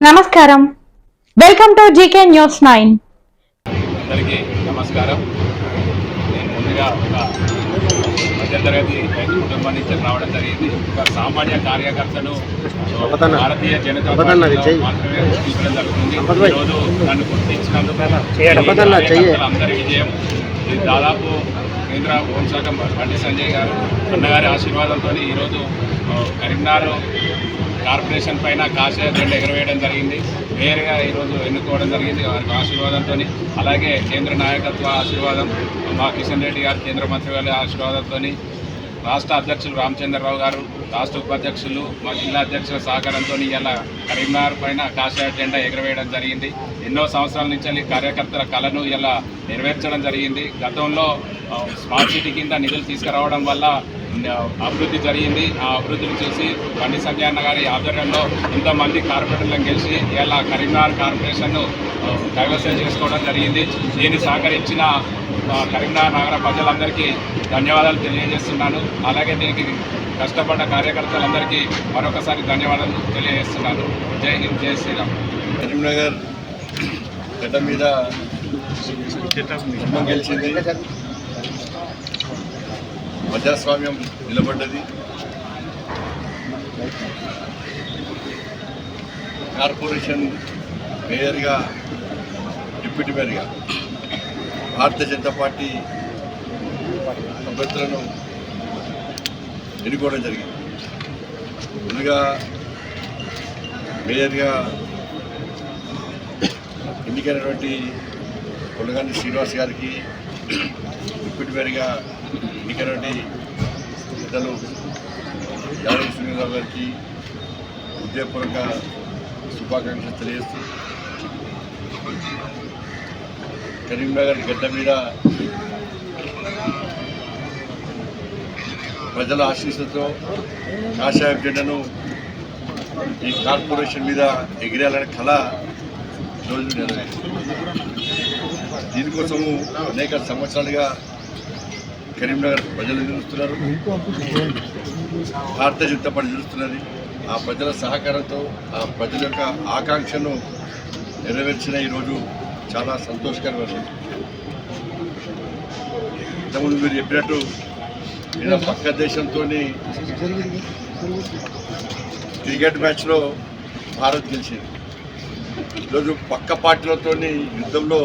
నమస్కారం welcome to GK news nine అందరికీ నమస్కారం నేను ముందుగా ఒక మధ్యతరగతి రైతు కుటుంబం నుంచి రావడం జరిగింది ఒక సామాన్య కార్యకర్తను. భారతీయ జనతా పార్టీలో. మాత్రమే గుర్తించడం జరుగుతుంది. ఈరోజు నన్ను గుర్తించినందుకు. కార్యకర్తలందరి విజయం ఇది దాదాపు కేంద్ర హోంశాఖ బండి సంజయ్ గారు అన్నగారి ఆశీర్వాదంతో ఈరోజు కరీంనగర్ కార్పొరేషన్ పైన కాషాయ జెండా ఎగరవేయడం జరిగింది. వేరుగా ఈరోజు ఎన్నుకోవడం జరిగింది. వారికి ఆశీర్వాదంతో అలాగే కేంద్ర నాయకత్వ ఆశీర్వాదం మా కిషన్ రెడ్డి గారు కేంద్ర మంత్రి గారి ఆశీర్వాదంతో రాష్ట్ర అధ్యక్షులు రామచంద్రరావు గారు రాష్ట్ర ఉపాధ్యక్షులు మా జిల్లా అధ్యక్షుల సహకారంతో ఇలా కరీంనగర్ పైన కాషాయ జెండా ఎగరవేయడం జరిగింది. ఎన్నో సంవత్సరాల నుంచి కార్యకర్తల కళను ఇలా నెరవేర్చడం జరిగింది. గతంలో స్మార్ట్ సిటీ కింద నిధులు తీసుకురావడం వల్ల అభివృద్ధి జరిగింది. ఆ అభివృద్ధిని చూసి బండి సంజయ్ అన్న గారి ఆధ్వర్యంలో ఇంతమంది కార్పొరేటర్లను గెలిచి ఇలా కరీంనగర్ కార్పొరేషన్ను కైవసం చేసుకోవడం జరిగింది. దీన్ని సహకరించిన కరీంనగర్ నగర ప్రజలందరికీ ధన్యవాదాలు తెలియజేస్తున్నాను. అలాగే దీనికి కష్టపడ్డ కార్యకర్తలందరికీ మరొకసారి ధన్యవాదాలు తెలియజేస్తున్నాను. జై హింద్ జై శ్రీరామ్. కరీంనగర్ గడ్డ మీద గెలిచింది. ప్రజాస్వామ్యం నిలబడ్డది. కార్పొరేషన్ మేయర్గా డిప్యూటీ మేయర్గా భారతీయ జనతా పార్టీ అభ్యర్థులను ఎన్నుకోవడం జరిగింది. ముందుగా మేయర్గా ఎన్నికైనటువంటి కొల్లగాని శ్రీనివాస్ గారికి డిప్యూటీ మేయర్గా ఎన్నికైనటువంటి పెద్దలు యాదవ్ సునీలరావు గారికి ఉద్యోగపూర్వక శుభాకాంక్షలు తెలియజేస్తూ కరీంనగర్ గడ్డ మీద ప్రజల ఆశీస్సులతో కాషాయ జెండను ఈ కార్పొరేషన్ మీద ఎగిరేయాలనే కళ రోజు నెరవేరింది. దీనికోసము అనేక సంవత్సరాలుగా కరీంనగర్ ప్రజలు నిలుస్తున్నారు భారతీయ జనతా పార్టీ నిలుస్తున్నది ఆ ప్రజల సహకారంతో ఆ ప్రజల యొక్క ఆకాంక్షను నెరవేర్చిన ఈరోజు చాలా సంతోషకరమైన ఇంతకుముందు మీరు చెప్పినట్టు నిన్న పక్క దేశంతో క్రికెట్ మ్యాచ్లో భారత్ గెలిచింది. ఈరోజు పక్క పార్టీలతో యుద్ధంలో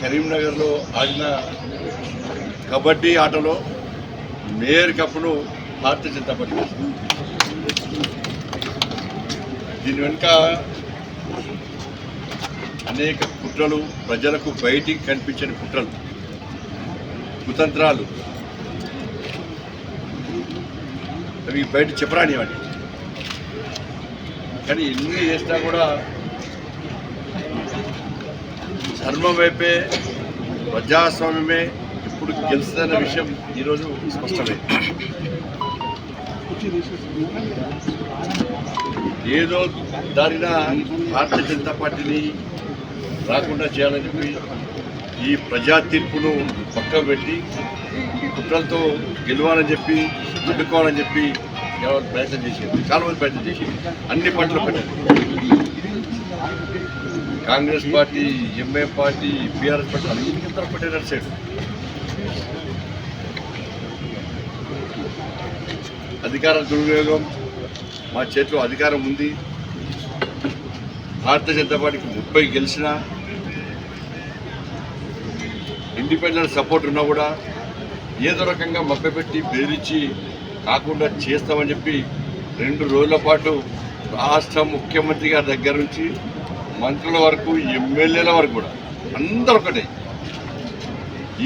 కరీంనగర్లో ఆడిన కబడ్డీ ఆటలో మేయర్ కప్పులు భారతీయ జనతా పార్టీ దీని వెనుక అనేక కుట్రలు ప్రజలకు బయటికి కనిపించని కుట్రలు కుతంత్రాలు. అవి బయట చెప్పరానివ్వండి కానీ ఎన్ని చేసినా కూడా ధర్మం వైపే ప్రజాస్వామ్యమే ఇప్పుడు గెలుస్తుందన్న విషయం ఈరోజు స్పష్టమైంది ఏదో దారిన భారతీయ జనతా పార్టీని రాకుండా చేయాలని చెప్పి ఈ ప్రజా తీర్పును పక్కన పెట్టి కుట్రలతో గెలవాలని చెప్పి అడ్డుకోవాలని చెప్పి ప్రయత్నం చేసేది. చాలా మంది ప్రయత్నం చేసి అన్ని పార్టీలు పెట్టారు Congress party MA party BRS party అందరూ పెట్టారు సైడ్. అధికార దుర్వినియోగం మా చేతిలో అధికారం ఉంది. భారతీయ జనతా పార్టీకి ముప్పై గెలిచిన ఇండిపెండెంట్ సపోర్ట్ ఉన్నా కూడా ఏదో రకంగా మభ్యపెట్టి బెదిరించి కాకుండా చేస్తామని చెప్పి రెండు రోజుల పాటు రాష్ట్ర ముఖ్యమంత్రి గారి దగ్గర నుంచి మంత్రుల వరకు ఎమ్మెల్యేల వరకు కూడా. అందరూ ఒకటే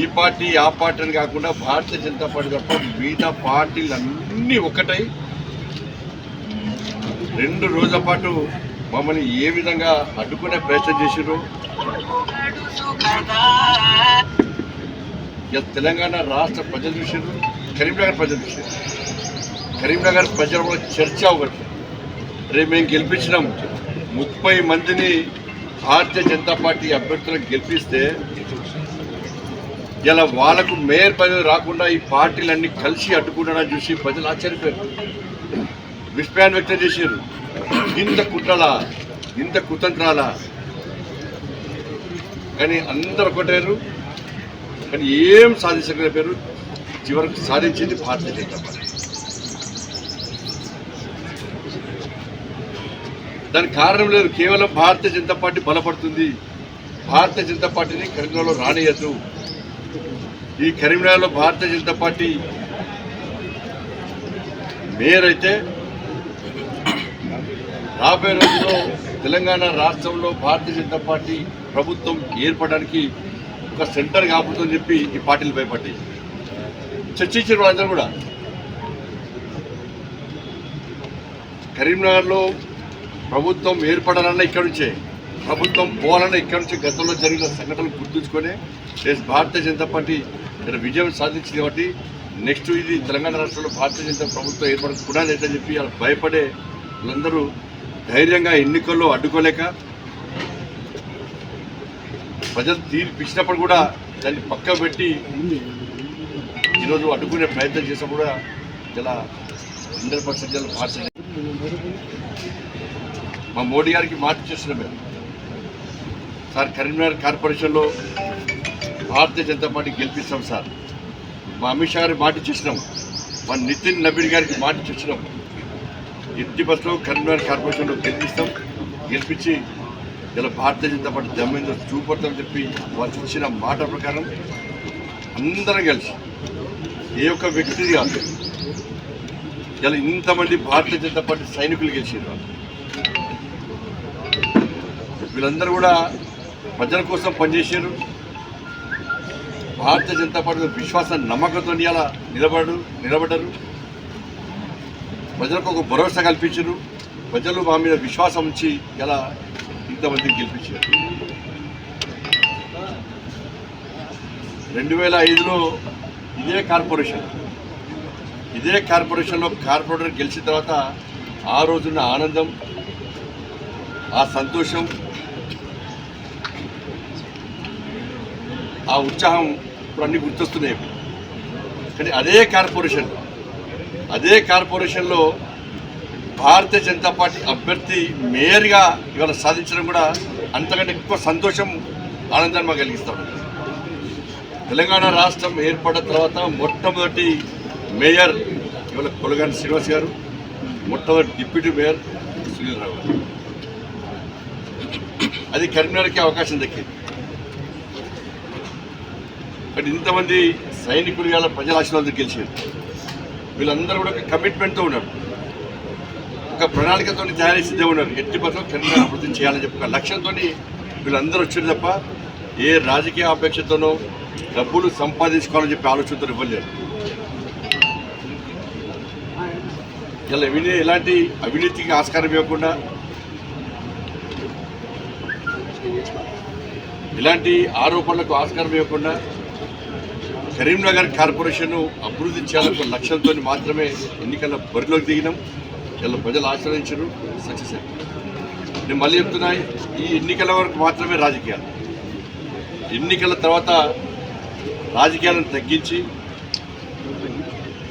ఈ పార్టీ ఆ పార్టీ అని కాకుండా భారతీయ జనతా పార్టీ తప్ప మిగతా పార్టీలు అన్నీ ఒకటై రెండు రోజుల పాటు మమ్మల్ని ఏ విధంగా అడ్డుకునే ప్రయత్నం చేసిరు ఇక తెలంగాణ రాష్ట్ర ప్రజలు చూసారు కరీంనగర్ ప్రజలు చూసారు కరీంనగర్ ప్రజల కూడా చర్చ ఒకటి. రేపు మేము గెలిపించినాము. ముప్పై మందిని భారతీయ జనతా పార్టీ అభ్యర్థులకు గెలిపిస్తే ఇలా వాళ్ళకు మేయర్ పదవి రాకుండా ఈ పార్టీలన్నీ కలిసి అడ్డుకుంటారని చూసి ప్రజలు ఆశ్చర్యపోయారు. విస్పాన్ వ్యక్తం చేశారు. ఇంత కుట్రలా ఇంత కుతంత్రాలా. కానీ అందరు ఒకటారు కానీ ఏం సాధించగలిగారు? చివరకు సాధించింది భారతీయ జనతా పార్టీ. దానికి కారణం లేదు. కేవలం భారతీయ జనతా పార్టీ బలపడుతుంది. భారతీయ జనతా పార్టీని కరీంనగర్లో రానియద్దు. ఈ కరీంనగర్లో భారతీయ జనతా పార్టీ మేయర్ అయితే రాబోయే రోజుల్లో తెలంగాణ రాష్ట్రంలో భారతీయ జనతా పార్టీ ప్రభుత్వం ఏర్పడడానికి ఒక సెంటర్ కాబోతుందని చెప్పి ఈ పార్టీలు భయపడ్డాయి. చర్చించిన వాళ్ళందరూ కూడా కరీంనగర్లో ప్రభుత్వం ఏర్పడాలన్నా ఇక్కడి నుంచే ప్రభుత్వం పోవాలన్నా ఇక్కడి నుంచి గతంలో జరిగిన సంఘటనలు గుర్తుంచుకొని భారతీయ జనతా పార్టీ ఇక్కడ విజయం సాధించింది కాబట్టి నెక్స్ట్ ఇది తెలంగాణ రాష్ట్రంలో భారతీయ జనతా ప్రభుత్వం ఏర్పడకుండా లేదని చెప్పి వాళ్ళు భయపడే వాళ్ళందరూ ధైర్యంగా ఎన్నికల్లో అడ్డుకోలేక ప్రజలు తీర్పు ఇచ్చినప్పుడు కూడా దాన్ని పక్క పెట్టి ఈరోజు అడ్డుకునే ప్రయత్నం చేసినప్పుడు ఇలా హండ్రెడ్ పర్సెంట్ భారతీయ మా మోడీ గారికి మాట ఇచ్చేస్తున్నాం మేము సార్ కరీంనగర్ కార్పొరేషన్లో భారతీయ జనతా పార్టీ గెలిపిస్తాం సార్. మా అమిత్ షా గారికి మాట ఇచ్చేసినాం మా నితిన్ నబీన్ గారికి మాట ఇచ్చేసినాం ఎట్టి బస్సులో కరీంనగర్ కార్పొరేషన్లో గెలిపిస్తాం. గెలిపించి ఇలా భారతీయ జనతా పార్టీ దమ్మిందో చూపడతామని చెప్పి వాళ్ళు ఇచ్చిన మాట ప్రకారం అందరం కలిసి ఏ ఒక్క వ్యక్తి కాదు. ఇలా ఇంతమంది భారతీయ జనతా పార్టీ సైనికులు గెలిచిన వాళ్ళు వీళ్ళందరూ కూడా ప్రజల కోసం పనిచేశారు. భారతీయ జనతా పార్టీ మీద విశ్వాసం నమ్మకంతో ఇలా నిలబడు నిలబడ్డారు. ప్రజలకు ఒక భరోసా కల్పించారు. ప్రజలు మా మీద విశ్వాసం ఉంచి ఇలా ఇంతమందిని గెలిపించారు. రెండు వేల ఐదులో ఇదే కార్పొరేషన్. ఇదే కార్పొరేషన్లో కార్పొరేటర్ గెలిచిన తర్వాత ఆ రోజున్న ఆనందం ఆ సంతోషం ఆ ఉత్సాహం ఇప్పుడు అన్ని గుర్తొస్తున్నాయి. కానీ అదే కార్పొరేషన్ అదే కార్పొరేషన్లో భారతీయ జనతా పార్టీ అభ్యర్థి మేయర్గా ఇవాళ సాధించడం కూడా అంతకంటే ఎక్కువ సంతోషం ఆనందాన్ని మాకు కలిగిస్తాం. తెలంగాణ రాష్ట్రం ఏర్పడిన తర్వాత మొట్టమొదటి మేయర్ ఇవాళ కొలగాని శ్రీనివాస్ గారు మొట్టమొదటి డిప్యూటీ మేయర్ సునీల్ రావు అది కరీంనగర్కి అవకాశం దక్కింది. బట్ ఇంతమంది సైనికులు గల ప్రజల ఆశీర్వాదం గెలిచారు. వీళ్ళందరూ కూడా ఒక కమిట్మెంట్తో ఉన్నారు. ఒక ప్రణాళికతో తయారీ సిద్ధంగా ఉన్నారు. ఎట్టి పథకం కరీంనగర్ అభివృద్ధి చేయాలని చెప్పి ఒక లక్ష్యంతో వీళ్ళందరూ వచ్చారు తప్ప ఏ రాజకీయ అపేక్షతోనో డబ్బులు సంపాదించుకోవాలని చెప్పి ఆలోచనతో ఇవ్వలేరు ఇలా విని ఎలాంటి అవినీతికి ఆస్కారం ఇవ్వకుండా ఇలాంటి ఆరోపణలకు ఆస్కారం ఇవ్వకుండా కరీంనగర్ కార్పొరేషన్ అభివృద్ధి చేయాలన్న లక్ష్యంతో మాత్రమే ఎన్నికల బరిలోకి దిగినాం. ఇలా ప్రజలు ఆశ్రయించరు. సక్సెస్ అయ్యారు నేను మళ్ళీ చెప్తున్నా ఈ ఎన్నికల వరకు మాత్రమే రాజకీయాలు. ఎన్నికల తర్వాత రాజకీయాలను తగ్గించి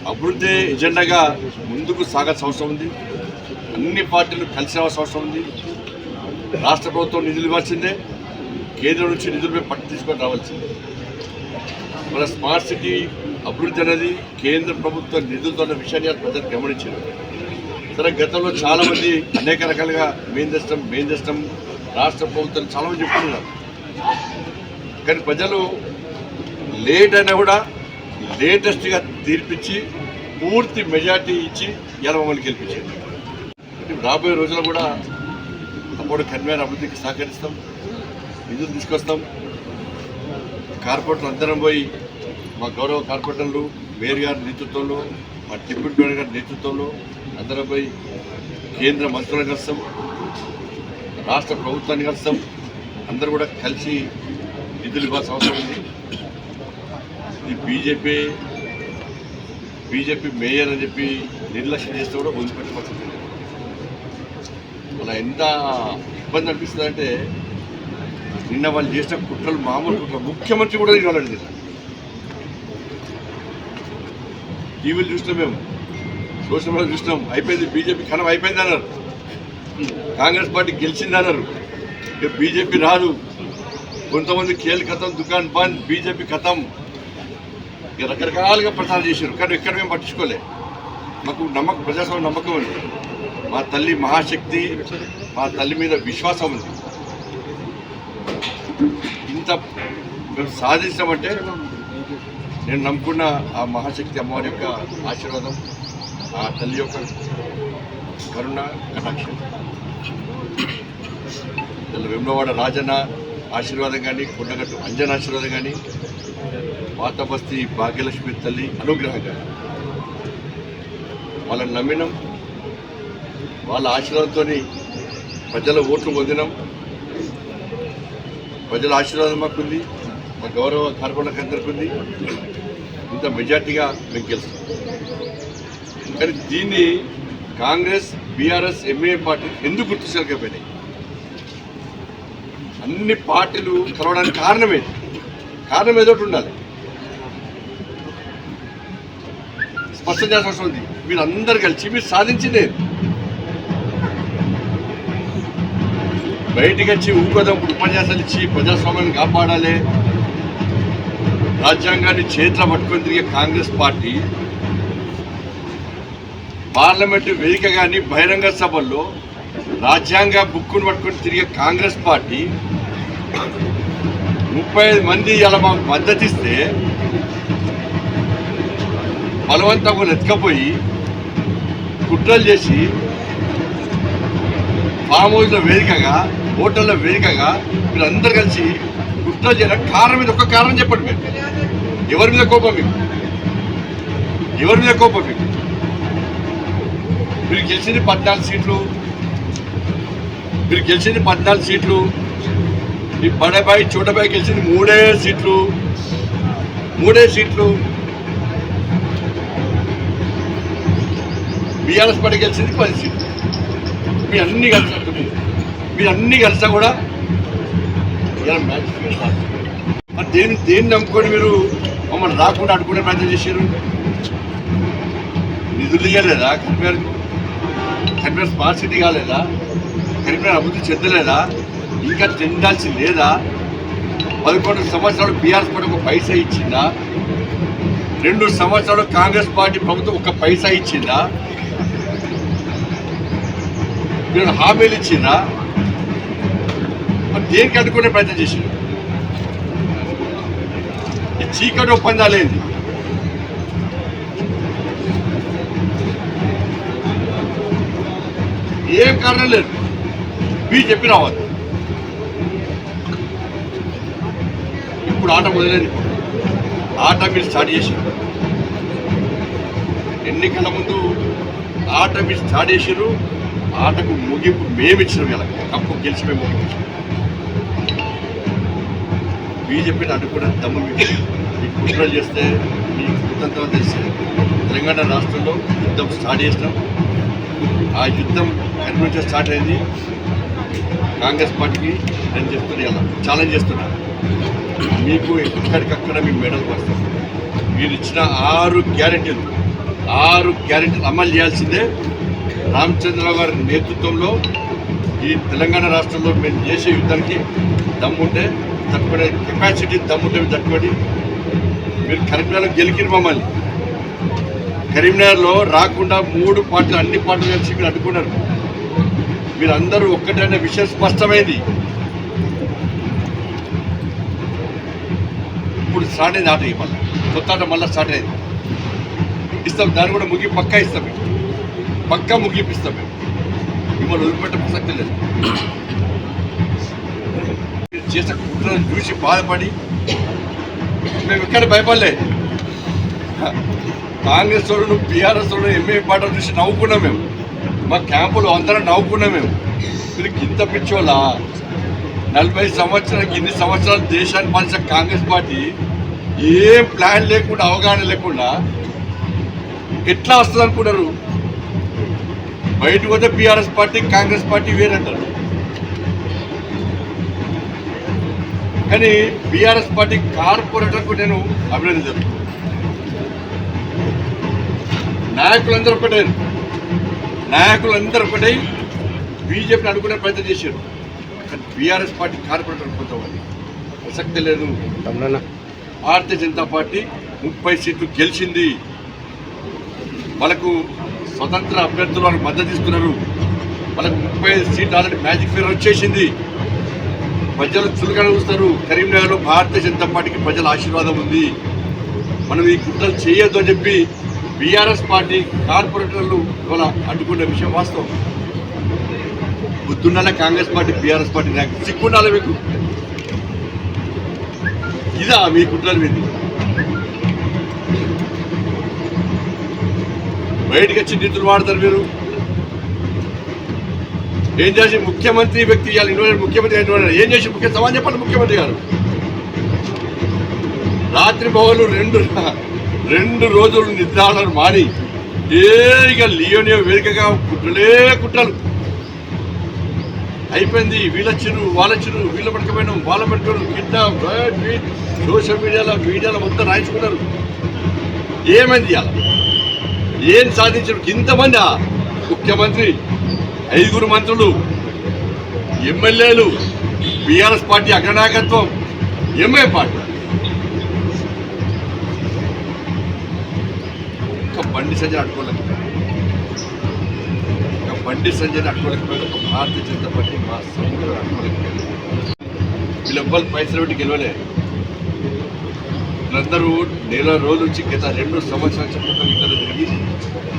అభివృద్ధి ఎజెండాగా ముందుకు సాగాల్సిన అవసరం ఉంది. అన్ని పార్టీలు కలిసి రావాల్సిన అవసరం ఉంది. రాష్ట్ర ప్రభుత్వం నిధులు ఇవ్వాల్సిందే. కేంద్రం నుంచి నిధులపై పట్టు తీసుకొని రావాల్సిందే. మన స్మార్ట్ సిటీ అభివృద్ధి అనేది కేంద్ర ప్రభుత్వ నిధులతో ఉన్న విషయాన్ని ప్రజలు గమనించారు. సరే గతంలో చాలామంది అనేక రకాలుగా మేం తెస్తాం మేం తెస్తాం రాష్ట్ర ప్రభుత్వం చాలామంది చెప్తున్నారు. కానీ ప్రజలు లేట్ అయినా కూడా లేటెస్ట్గా తీర్పిచ్చి పూర్తి మెజార్టీ ఇచ్చి ఇలా మమ్మల్ని గెలిపించారు. రాబోయే రోజుల్లో కూడా అప్పుడు కన్వేర్ అభివృద్ధికి సహకరిస్తాం నిధులు తీసుకొస్తాం. కార్పొరేటర్లు అందరం పోయి మా గౌరవ కార్పొరేటర్లు మేయర్ గారి నేతృత్వంలో మా డిప్యూటీ మేయర్ గారి నేతృత్వంలో అందరం పోయి కేంద్ర మంత్రులను కలుస్తాం రాష్ట్ర ప్రభుత్వాన్ని కలుస్తాం. అందరూ కూడా కలిసి నిధులు ఇవ్వాల్సిన అవసరం ఉంది. ఈ బీజేపీ బీజేపీ మేయర్ అని చెప్పి నిర్లక్ష్యం చేస్తే కూడా ముందు పరిస్థితి అలా ఎంత ఇబ్బంది అనిపిస్తుంది అంటే నిన్న వాళ్ళు చేసిన కుట్రలు మామూలు కుట్రలు. ముఖ్యమంత్రి కూడా ఇవాళ టీవీలు చూస్తే మేము. సోషల్ మీడియా చూసినాం. అయిపోయింది బీజేపీ ఖనం అయిపోయింది అన్నారు. కాంగ్రెస్ పార్టీ గెలిచింది అన్నారు. ఇక బీజేపీ రాదు. కొంతమంది కేల్ కథం దుకాన్ బంద్ బీజేపీ కథం. రకరకాలుగా ప్రచారం చేశారు. కానీ ఎక్కడ మేము పట్టించుకోలే. మాకు నమ్మకం ప్రజాస్వామ్య నమ్మకం ఉంది. మా తల్లి మహాశక్తి మా తల్లి మీద విశ్వాసం ఉంది. ఇంత మేము సాధించామంటే నేను నమ్ముకున్న ఆ మహాశక్తి అమ్మవారి యొక్క ఆశీర్వాదం ఆ తల్లి యొక్క కరుణ కటాక్షం. ఇలా వెమ్లవాడ రాజన్న ఆశీర్వాదం కానీ కొండగట్టు అంజన ఆశీర్వాదం కానీ పాతబస్తి భాగ్యలక్ష్మి తల్లి అనుగ్రహం కానీ. వాళ్ళని నమ్మినాం వాళ్ళ ఆశీర్వాదంతో ప్రజల ఓట్లు పొందినాం. ప్రజల ఆశీర్వాదం మాకుంది మా గౌరవ కార్పొరేట్ అందరికీ ఉంది. ఇంత మెజార్టీగా మేము గెలుస్తాం. కానీ దీన్ని కాంగ్రెస్ బీఆర్ఎస్ ఎంఏ పార్టీ ఎందుకు గుర్తించలేకపోయినాయి అన్ని పార్టీలు కలవడానికి కారణమే కారణం ఏదో ఒకటి ఉండాలి. స్పష్టం చేసిన అవసరం ఉంది. వీళ్ళందరూ కలిసి మీరు సాధించిందే బయటికి వచ్చి ఊపదం ఉపన్యాసాలు ఇచ్చి ప్రజాస్వామ్యాన్ని కాపాడాలి. రాజ్యాంగాన్ని చేతిలో పట్టుకొని తిరిగే కాంగ్రెస్ పార్టీ పార్లమెంటు వేదిక కానీ బహిరంగ సభల్లో రాజ్యాంగ బుక్కును పట్టుకొని తిరిగే కాంగ్రెస్ పార్టీ ముప్పై ఐదు మంది ఇలా మాకు మద్దతిస్తే బలవంతంగా ఎత్తుకపోయి కుట్రలు చేసి ఫామ్ హౌస్లో వేదికగా హోటల్లో వేదికగా మీరందరూ కలిసి కుట్రలు చేయడానికి కారణం మీద ఒక కారణం చెప్పండి మీరు. ఎవరి మీద కోపం మీకు? ఎవరి మీద కోపం మీకు? మీరు గెలిచింది పద్నాలుగు సీట్లు. మీరు గెలిచింది పద్నాలుగు సీట్లు. మీ బడబాయి చోటబాయి గెలిచింది మూడే సీట్లు. మూడే సీట్లు. బీఆర్ఎస్ పార్టీ గెలిచింది పది సీట్లు. మీ అన్ని కలిసి మీరు అన్ని కలిసా కూడా? ఇలా మ్యాచ్ మరి దేని దేన్ని నమ్ముకొని మీరు మమ్మల్ని రాకుండా అడుకునే ప్రయత్నం చేశారు? నిధులు ఇవ్వలేదా కరీంనగర్ కరీంనగర్ స్మార్ట్ సిటీ కాలేదా? కరీంనగర్ అభివృద్ధి చెందలేదా? ఇంకా చెందాల్సి లేదా? పదకొండు సంవత్సరాలు బీఆర్ఎస్ పార్టీ ఒక పైసా ఇచ్చిందా? రెండు సంవత్సరాలు కాంగ్రెస్ పార్టీ ప్రభుత్వం ఒక పైసా ఇచ్చిందా? మీరు హామీలు ఇచ్చిందా? మరి దేనికి అడ్డుకునే ప్రయత్నం చేసింది ఈ చీకటి ఒప్పందాలు ఏంది ఏం కారణం లేదు. మీరు చెప్పిన వాళ్ళు ఇప్పుడు ఆట మొదలైంది. ఆట మీరు స్టార్ట్ చేశారు ఎన్నికల ముందు ఆట మీరు స్టార్ట్ చేశారు ఆటకు ముగింపు మేము ఇచ్చినాం ఇలా కప్పు గెలిచి మేము ముగింపు ఇచ్చినాం. బీజేపీని అడ్డుకోవడానికి దమ్ము మీకు మీకు కుట్రలు చేస్తే మీకు కుతంత్రం తెలిస్తే తెలంగాణ రాష్ట్రంలో యుద్ధం స్టార్ట్ చేసినాం. ఆ యుద్ధం ఎక్కడి నుంచో స్టార్ట్ అయింది. కాంగ్రెస్ పార్టీకి నేను చెప్తున్నా ఇలా ఛాలెంజ్ చేస్తున్నా. మీకు ఎక్కడికక్కడ మీ మెడల్ వస్తాం. మీరు ఇచ్చిన ఆరు గ్యారెంటీలు ఆరు గ్యారెంటీలు అమలు చేయాల్సిందే. రామచంద్రరావు గారి నేతృత్వంలో ఈ తెలంగాణ రాష్ట్రంలో మేము చేసే యుద్ధానికి దమ్ముంటే తట్టుకునే కెపాసిటీ దమ్ముంటే మీరు తట్టుకొని మీరు కరీంనగర్లో గెలికిరు మమ్మల్ని. కరీంనగర్లో రాకుండా మూడు పార్టీలు అన్ని పార్టీలు కలిసి మీరు అడ్డుకున్నారు. మీరు అందరూ ఒక్కటైన విషయం స్పష్టమైంది. ఇప్పుడు స్టార్ట్ అయింది ఆట మళ్ళీ. కొత్త ఆట మళ్ళీ స్టార్ట్ అయింది. ఇస్తాం దాన్ని కూడా ముగి పక్కా ఇస్తాం మేము. పక్కా ముగిపిస్తాం మేము. మిమ్మల్ని వదిలిపెట్టే ప్రసక్తి లేదు. చేసిన చేసే కుట్రను చూసి బాధపడి మేము ఎక్కడ భయపడలే కాంగ్రెస్ వాళ్ళు బీఆర్ఎస్ వాళ్ళు ఎంఏ పాట చూసి నవ్వుకున్నాం మేము. మా క్యాంపులో అందరం నవ్వుకున్నాం మేము. వీళ్ళకి ఇంత పిచ్చోళ్ళ? నలభై సంవత్సరాలకి ఇన్ని సంవత్సరాలు దేశాన్ని పాలించిన కాంగ్రెస్ పార్టీ? ఏం ప్లాన్ లేకుండా అవగాహన లేకుండా ఎట్లా వస్తుంది అనుకున్నారు బయటకు పోతే బీఆర్ఎస్ పార్టీ కాంగ్రెస్ పార్టీ వేరంటారు. కానీ బీఆర్ఎస్ పార్టీ కార్పొరేటర్కు నేను అభినందించాను నాయకులందరూ ఒకటే. నాయకులందరూ ఒకటై. బీజేపీని అనుకునే ప్రయత్నం చేశారు. కానీ బీఆర్ఎస్ పార్టీ కార్పొరేటర్ కొంతమంది. ప్రసక్తి లేదు. భారతీయ జనతా పార్టీ ముప్పై సీట్లు గెలిచింది. వాళ్ళకు స్వతంత్ర అభ్యర్థులు వాళ్ళకి మద్దతు ఇస్తున్నారు. వాళ్ళకు ముప్పై ఐదు సీట్లు ఆల్రెడీ మ్యాజిక్ ఫిగర్ వచ్చేసింది. ప్రజలు చులకన చూస్తారు. కరీంనగర్లో భారతీయ జనతా పార్టీకి ప్రజల ఆశీర్వాదం ఉంది. మనం ఈ కుట్రలు చేయొద్దు అని చెప్పి బీఆర్ఎస్ పార్టీ కార్పొరేటర్లు ఇవాళ అడ్డుకున్న విషయం వాస్తవం. బుద్ధుండాల కాంగ్రెస్ పార్టీ బీఆర్ఎస్ పార్టీ నాకు సిగ్గుండాలి మీకు. ఇదా మీ కుట్రలు మీద. బయటకు వచ్చి నిధులు వాడతారు మీరు. ఏం చేసి ముఖ్యమంత్రి వ్యక్తి ఇవ్వాలి? ముఖ్యమంత్రి ఇన్వైర్ ఏం చేసి ముఖ్య సమాజం చెప్పండి ముఖ్యమంత్రి గారు. రాత్రి భవన్లు రెండు రెండు రోజులు నిద్రాలను మారి ఏరిగా లియోనియో వేదికగా కుట్రలే కుట్రలు. అయిపోయింది. వీళ్ళొచ్చిరు వాళ్ళొచ్చిరు వీళ్ళ పడకపోయినాం వాళ్ళ పడుకోవడం కింద సోషల్ మీడియాలో మీడియాలో మొత్తం రాయించుకున్నారు. ఏమైంది ఇవాళ? ఏం సాధించారు? ఇంతమంది ముఖ్యమంత్రి ఐదుగురు మంత్రులు ఎమ్మెల్యేలు బీఆర్ఎస్ పార్టీ అగ్రనాయకత్వం ఎంఐ పార్టీ. ఒక బండి సంజయ్ అడ్డుకోలేకపోయారు ఒక బండి సంజయ్ అడ్డుకోలేకపోయారు ఒక భారతీయ జనతా పార్టీ మా సైనికులు అడ్డుకోలేకపోయారు వీళ్ళెవ్వరు పైసలు పెట్టి గెలవలే. వీళ్ళందరూ నెల రోజుల నుంచి గత రెండు సంవత్సరాల చెప్పడం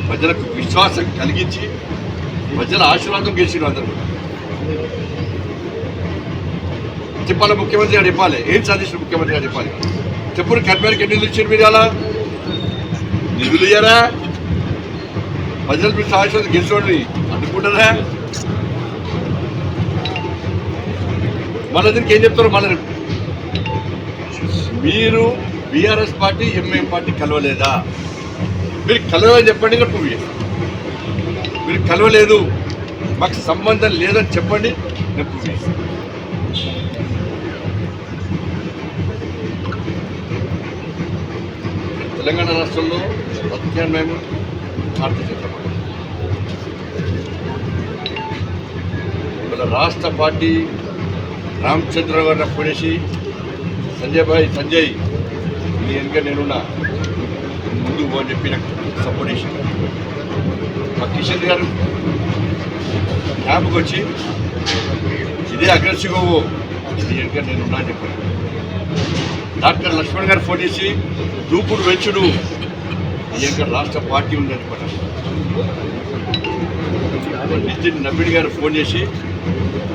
ప్రజలకు విశ్వాసం కలిగించి ప్రజల ఆశీర్వాదం గెలిచిన అందరూ. కూడా. చెప్పాలి ముఖ్యమంత్రి గారు చెప్పాలి ఏం సాధించిన ముఖ్యమంత్రి గారు చెప్పాలి చెప్పుడు కర్మేరకి ఎన్ని నిధులు ఇచ్చారు మీరు అలా నిధులు ఇయ్యారా? ప్రజలు మీరు సాధించిన గెలిచోడిని అనుకుంటారా మళ్ళీ దీనికి ఏం చెప్తారు మళ్ళీ? మీరు బీఆర్ఎస్ పార్టీ ఎంఐఎం పార్టీ కలవలేదా? మీరు కలవని చెప్పండి నేను ప్రూవ్ చేస్తాను మీరు కలవలేదు మాకు సంబంధం లేదని చెప్పండి నేను తెలంగాణ రాష్ట్రంలో ప్రత్యామ్నాయం భారతీయ జనతా పార్టీ. రాష్ట్ర పార్టీ రామచంద్రరావు గారిని పోనేసి సంజయ్ భాయ్ సంజయ్ మీ వెనుక నేనున్నా. ముందు అని చెప్పి నాకు సపోర్ట్ మా కిషన్ గారు క్యాంప్కి వచ్చి ఇదే అగ్రెసివ్గా ఇది నీ నేను నేనున్నా అని చెప్పాను డాక్టర్ లక్ష్మణ్ గారు ఫోన్ చేసి దూపుడు వెంచుడు నీ రాష్ట్ర పార్టీ ఉందని చెప్పాను నితిన్ నబీడ్ గారు ఫోన్ చేసి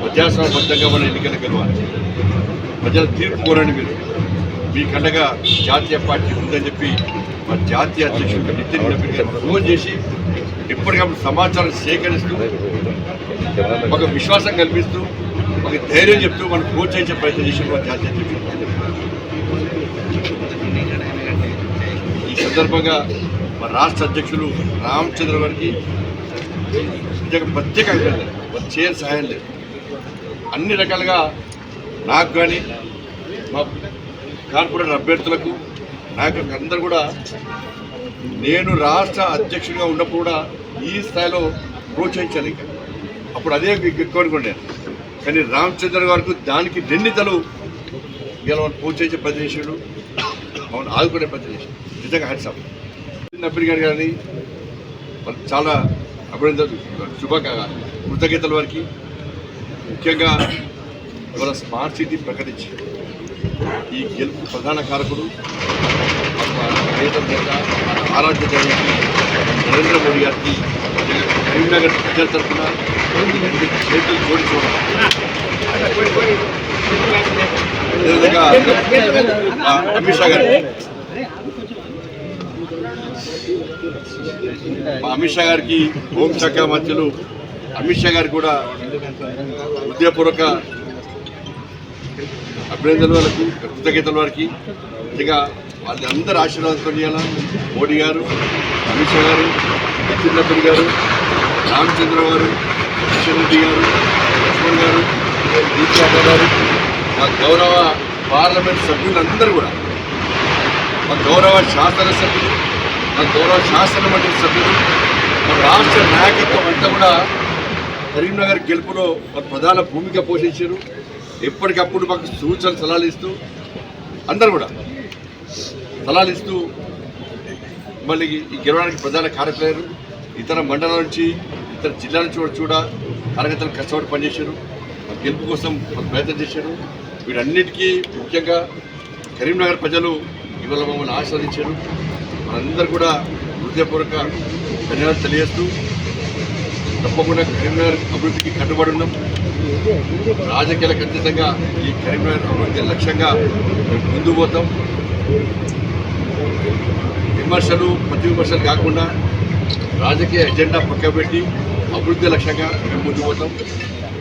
ప్రజాస్వామ్యబద్ధంగా మన ఎన్నికలు గెలవాలి ప్రజల తీర్పు కోరండి మీరు మీ కండగా జాతీయ పార్టీ ఉందని చెప్పి మా జాతీయ అధ్యక్షుడు నితిన్ గడ్కరీ గారు ఫోన్ చేసి ఎప్పటికప్పుడు సమాచారం సేకరిస్తూ ఒక విశ్వాసం కల్పిస్తూ ఒక ధైర్యం చెప్తూ మనం ప్రోత్సహించే ప్రయత్నం చేసిన మా జాతీయ అధ్యక్షుడు. ఈ సందర్భంగా మా రాష్ట్ర అధ్యక్షులు రామచంద్ర గారికి ప్రత్యేకంగా ప్రత్యేక అభినందన చేయని సహాయం లేదు. అన్ని రకాలుగా నాకు కానీ మా కార్పొరేటర్ అభ్యర్థులకు నాయకులకు అందరూ కూడా నేను రాష్ట్ర అధ్యక్షుడిగా ఉన్నప్పుడు కూడా ఈ స్థాయిలో ప్రోత్సహించాను ఇంకా అప్పుడు అదే ఎక్కువ కానీ రామచంద్ర గారికి దానికి నిందితలు ఇలా ప్రోత్సహించే పని చేసాడు మమ్మల్ని ఆదుకునే పని చేశాడు నిజంగా హ్యాట్సాప్ నబ్బిరి గారు కానీ వాళ్ళు చాలా అభినందనలు శుభక కృతజ్ఞతలు వారికి. ముఖ్యంగా ఇవాళ స్మార్ట్ సిటీ ప్రకటించారు ఈ గెలుపు ప్రధాన కారకుడు మన నేత ఆరాధ్య దైవం నరేంద్ర మోడీ గారికి కరీంనగర్ ప్రజల తరఫున చేతులు జోడించుకోవడం అదేవిధంగా అమిత్ షా గారు అమిత్ షా గారికి హోంశాఖ మంత్రులు అమిత్ షా గారికి కూడా హృదయపూర్వక అభినందనలు వాళ్ళకు కృతజ్ఞతలు వారికి. ఇక వాళ్ళందరూ ఆశీర్వాదంతో చేయాలా? మోడీ గారు అమిత్ షా గారు నితిన్ గారు రామచంద్ర గారు కిషన్ రెడ్డి గారు లక్ష్మణ్ గారు దీక్షాప గారు మా గౌరవ పార్లమెంట్ సభ్యులందరూ కూడా మా గౌరవ శాసనసభ్యులు మా గౌరవ శాసన మండలి సభ్యులు మా రాష్ట్ర నాయకత్వం అంతా కూడా కరీంనగర్ గెలుపులో మన ప్రధాన భూమిక పోషించారు. ఎప్పటికప్పుడు మాకు సూచనలు సలహాలు ఇస్తూ అందరు కూడా సలహాలు ఇస్తూ మళ్ళీ ఈ గెలవడానికి ప్రధాన కార్యక్రమాలు ఇతర మండలం నుంచి ఇతర జిల్లాల నుంచి కూడా చూడ కార్యకర్తలు కష్టపడి పనిచేశారు. గెలుపు కోసం ప్రయత్నం చేశారు. వీటన్నిటికీ ముఖ్యంగా కరీంనగర్ ప్రజలు ఇవాళ మమ్మల్ని ఆస్వాదించారు మనందరూ కూడా హృదయపూర్వక ధన్యవాదాలు తెలియజేస్తూ తప్పకుండా కరీంనగర్ అభివృద్ధికి కట్టుబడి ఉన్నాం. రాజకీయాలకు ఖచ్చితంగా ఈ కరీంనగర్ అభివృద్ధి లక్ష్యంగా ముందు పోతాం. విమర్శలు ప్రతి విమర్శలు కాకుండా రాజకీయ ఎజెండా పక్కబెట్టి అభివృద్ధి లక్ష్యంగా మేము ముందు పోతాం.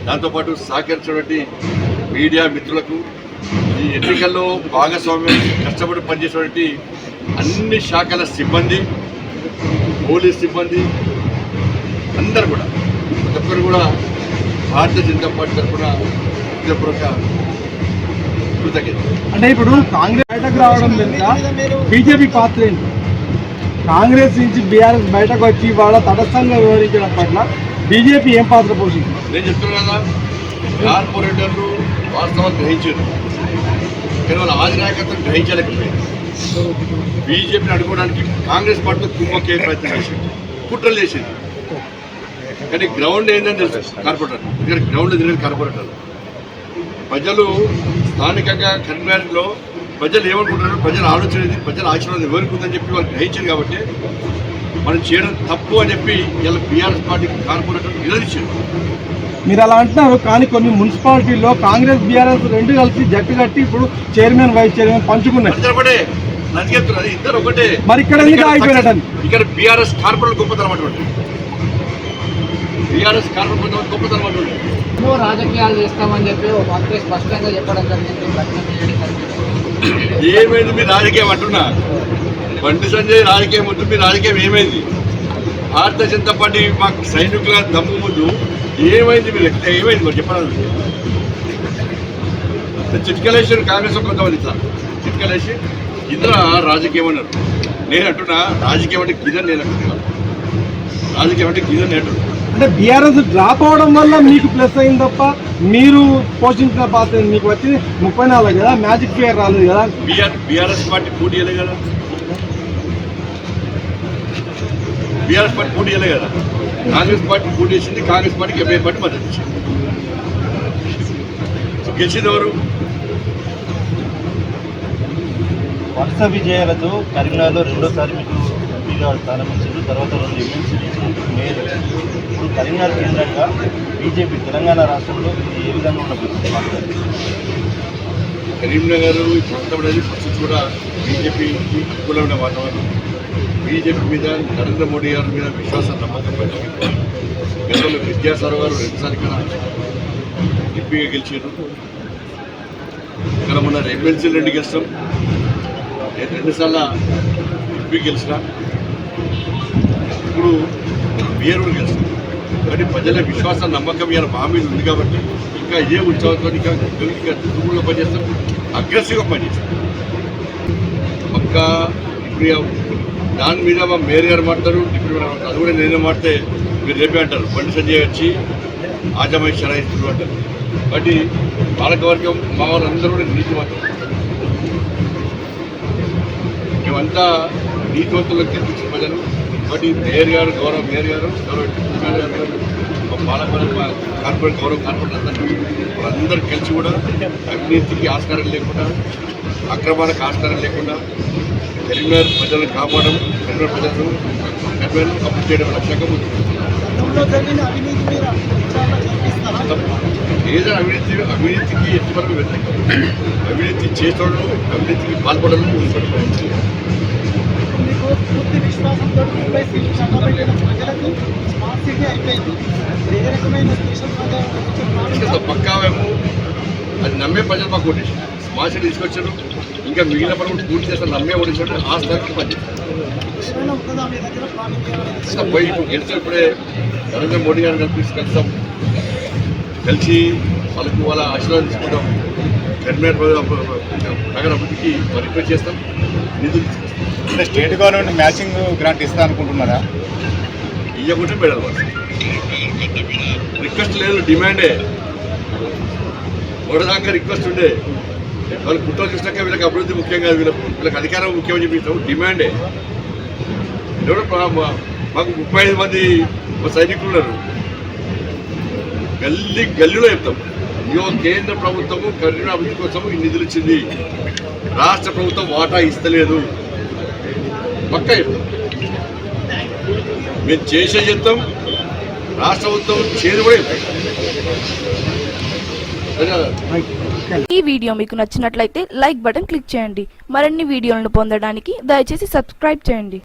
దాంతోపాటు సహకరించినటువంటి మీడియా మిత్రులకు ఈ ఎన్నికల్లో భాగస్వామ్యం కష్టపడి పనిచేసినటువంటి అన్ని శాఖల సిబ్బంది పోలీస్ సిబ్బంది అందరు కూడా ప్రతి ఒక్కరు కూడా భారతీయ జనతా పార్టీ తరఫున హృదయపూర్వక కృతజ్ఞత అంటే ఇప్పుడు కాంగ్రెస్ బయటకు రావడం వెనుక బీజేపీ పాత్ర ఏంటి? కాంగ్రెస్ నుంచి బీఆర్ఎస్ బయటకు వచ్చి వాళ్ళ తటస్థంగా వివరించడం పట్ల బీజేపీ ఏం పాత్ర పోషించింది? నేను చెప్తున్నా కదా కార్పొరేటర్లు వాస్తవాలు గ్రహించారు. కానీ వాళ్ళ ఆది నాయకత్వం గ్రహించలేకపోయారు. బీజేపీని అడుకోవడానికి కాంగ్రెస్ పార్టీతో కుమ్మక్కే ప్రయత్నం చేసింది. కుట్రలు చేసింది. కానీ గ్రౌండ్ ఏంటని తెలుసు కార్పొరేటర్. ఇక్కడ గ్రౌండ్ తిరిగి కార్పొరేటర్. ప్రజలు స్థానికంగా కరీంనగర్లో ప్రజలు ఏమనుకుంటున్నారు ప్రజల ఆలోచన ఇది ప్రజల ఆశీర్వాదం ఎవరికి చెప్పి వాళ్ళు గ్రహించారు కాబట్టి మనం చేయడం తప్పు అని చెప్పి ఇలా బీఆర్ఎస్ పార్టీ కార్పొరేటర్ నిలదీశారు. మీరు అలా అంటున్నారు కానీ కొన్ని మున్సిపాలిటీల్లో కాంగ్రెస్ బీఆర్ఎస్ రెండు కలిసి జట్టు కట్టి ఇప్పుడు చైర్మన్ వైస్ చైర్మన్ పంచుకున్నాయి ఇద్దరు ఒకటే. మరి ఇక్కడ? ఇక్కడ బీఆర్ఎస్ కార్పొరేట్ గొప్పతనం అటువంటి. బీఆర్ఎస్ కార్పొరేట్ గొప్పతనం అటువంటి ఎన్నో రాజకీయాలు చేస్తామని చెప్పి మంత్రి స్పష్టంగా చెప్పడం జరిగింది. ఏమైంది మీ రాజకీయం అంటున్నా? బండి సంజయ్ రాజకీయం ముందు మీ రాజకీయం ఏమైంది? భారతీయ జనతా పార్టీ మాకు సైనికుల దమ్ము ముందు ఏమైంది మీరు ఏమైంది మరి చెప్పాలి చిట్కలేశ్వరి కాంగ్రెస్ కొంతమంది ఇస్తారు చిట్కలేసి ఇంద్ర రాజకీయం అన్నారు. నేను అంటున్నా రాజకీయం అంటే గిదని నేను అంటున్నా. రాజకీయం అంటే గిదని నేను అంటున్నా. అంటే బీఆర్ఎస్ డ్రాప్ అవడం వల్ల మీకు ప్లస్ అయింది తప్ప మీరు పోషించిన పాత్ర? మీకు వచ్చింది. ముప్పై నాలుగు కదా మ్యాజిక్ ఫియర్ రాలేదు కదా. బీఆర్ బీఆర్ఎస్ పార్టీ పోటీ కదా. బీఆర్ఎస్ పార్టీ పోటీ కదా. కాంగ్రెస్ పార్టీ పోటీ చేసింది కాంగ్రెస్ పార్టీకి ఎంఐ పార్టీ మద్దతు ఇచ్చింది. సో గెలిచింది ఎవరు? వరుస విజయాలతో కరీంనగర్లో రెండోసారి మీకు ఎంపీగా ప్రారంభించారు తర్వాత రెండు ఎమ్మెల్సీ మేయర్ ఇప్పుడు కరీంనగర్ కేంద్రంగా బీజేపీ తెలంగాణ రాష్ట్రంలో ఇది ఏ విధంగా ఉండబోతుంది? కరీంనగర్ ఈ ప్రాంతం అనేది ఫస్ట్ కూడా బీజేపీకి అనుకూలమైన వాతావరణం. బీజేపీ మీద నరేంద్ర మోడీ గారి మీద విశ్వాసం నమ్మకం పెరిగింది గతంలో విద్యాసాగర్ గారు రెండుసార్లు ఎంపీగా గెలిచారు. ఇక్కడ మొన్న ఎమ్మెల్సీలు రెండు గెలిచాం రెండుసార్లు ఎంపీ గెలిచినా. ఇప్పుడు మేయర్ కూడా కానీ ప్రజల విశ్వాసం నమ్మకం ఇలా మా మీద ఉంది కాబట్టి ఇంకా ఏ ఉత్సవంతో ఇంకా ఇంకా దుర్గుల్లో పనిచేస్తాం అగ్రెసివ్గా పనిచేస్తాం పక్కా ఇప్పుడు దాని మీద మా మేయర్ గారు మాట్లాడతారు. డిప్యూటీ మేయర్ అది కూడా నేనే మాడితే మీరు రేపే అంటారు. బండి సంజయ్ వచ్చి ఆజమై షరాయిస్తున్నారు అంటారు. కాబట్టి పాలకవర్గం మా వాళ్ళందరూ కూడా నీతి మాత్రం. మేమంతా నీతివంతులకు గెలిపించిన ప్రజలు కాబట్టి మేయర్ గారు గౌరవ మేయర్ గారు గౌరవ మేయర్ గారు పాలకవర్గం కార్పొరేట్ గౌరవ కార్పొరేట్ అందరూ వాళ్ళందరూ కలిసి కూడా అవినీతికి ఆస్కారం లేకుండా అక్రమాలకు ఆస్కారం లేకుండా కరీంనగర్ ప్రజలను కాపాడడం కరీంనగర్ ప్రజలను కరీంనగర్ అభివృద్ధి చేయడం లక్ష్యంగా ఏదైనా అవినీతి అవినీతికి ఎంతవరకు వ్యతిరేకం అవినీతి చేసేవాళ్ళు అవినీతికి పాల్పడడం పూర్తి విశ్వాసంతో ముంబై సిటీ చక్కబెట్టిన ప్రజలకు స్మార్ట్ సిటీ అయిపోయింది. ఏ రకమైన స్పెషల్ అది నమ్మే ప్రజలు మాకు ఓటేసి స్మార్ట్ సిటీ తీసుకొచ్చారు. ఇంకా మిగిలిన పనులు పూర్తి చేస్తారు నమ్మే ఓటేసాడు ఆ స్థాయికి పనిచేస్తారు పోయి ఇప్పుడు గెలిచి ఇప్పుడే నరేంద్ర మోడీ గారిని కలిపి కలుస్తాం కలిసి వాళ్ళకు వాళ్ళ ఆశీర్వాదం తీసుకుంటాం. కరీంనగర్ నగర అభివృద్ధికి రిక్వెస్ట్ చేస్తాం. నిధులు తీసుకొస్తాం. అంటే స్టేట్ గవర్నమెంట్ మ్యాచింగ్ గ్రాంట్ ఇస్తా అనుకుంటున్నారా? ఇవ్వకుంటే మెడల్ రిక్వెస్ట్ లేదు డిమాండే. మొదటిదాకా రిక్వెస్ట్ ఉండే. వాళ్ళు కుట్ర చూసినాక వీళ్ళకి అభివృద్ధి ముఖ్యం కాదు వీళ్ళకు వీళ్ళకి అధికారం ముఖ్యం అని డిమాండే. ఎవడో మాకు ముప్పై ఐదు మంది సైనికులు ఉన్నారు. గల్లీ గల్లీలో చెప్తాం. ఇయో కేంద్ర ప్రభుత్వము కరీనా అభివృద్ధి కోసం ఈ నిధులు ఇచ్చింది. రాష్ట్ర ప్రభుత్వం వాటా ఇస్తలేదు. పక్క చెప్తాం. మేము చేసే చెప్తాం రాష్ట్ర ప్రభుత్వం చేదు కూడా ఈ వీడియో మీకు నచ్చినట్లయితే లైక్ బటన్ క్లిక్ చేయండి. మరిన్ని వీడియోలను పొందడానికి దయచేసి సబ్స్క్రైబ్ చేయండి.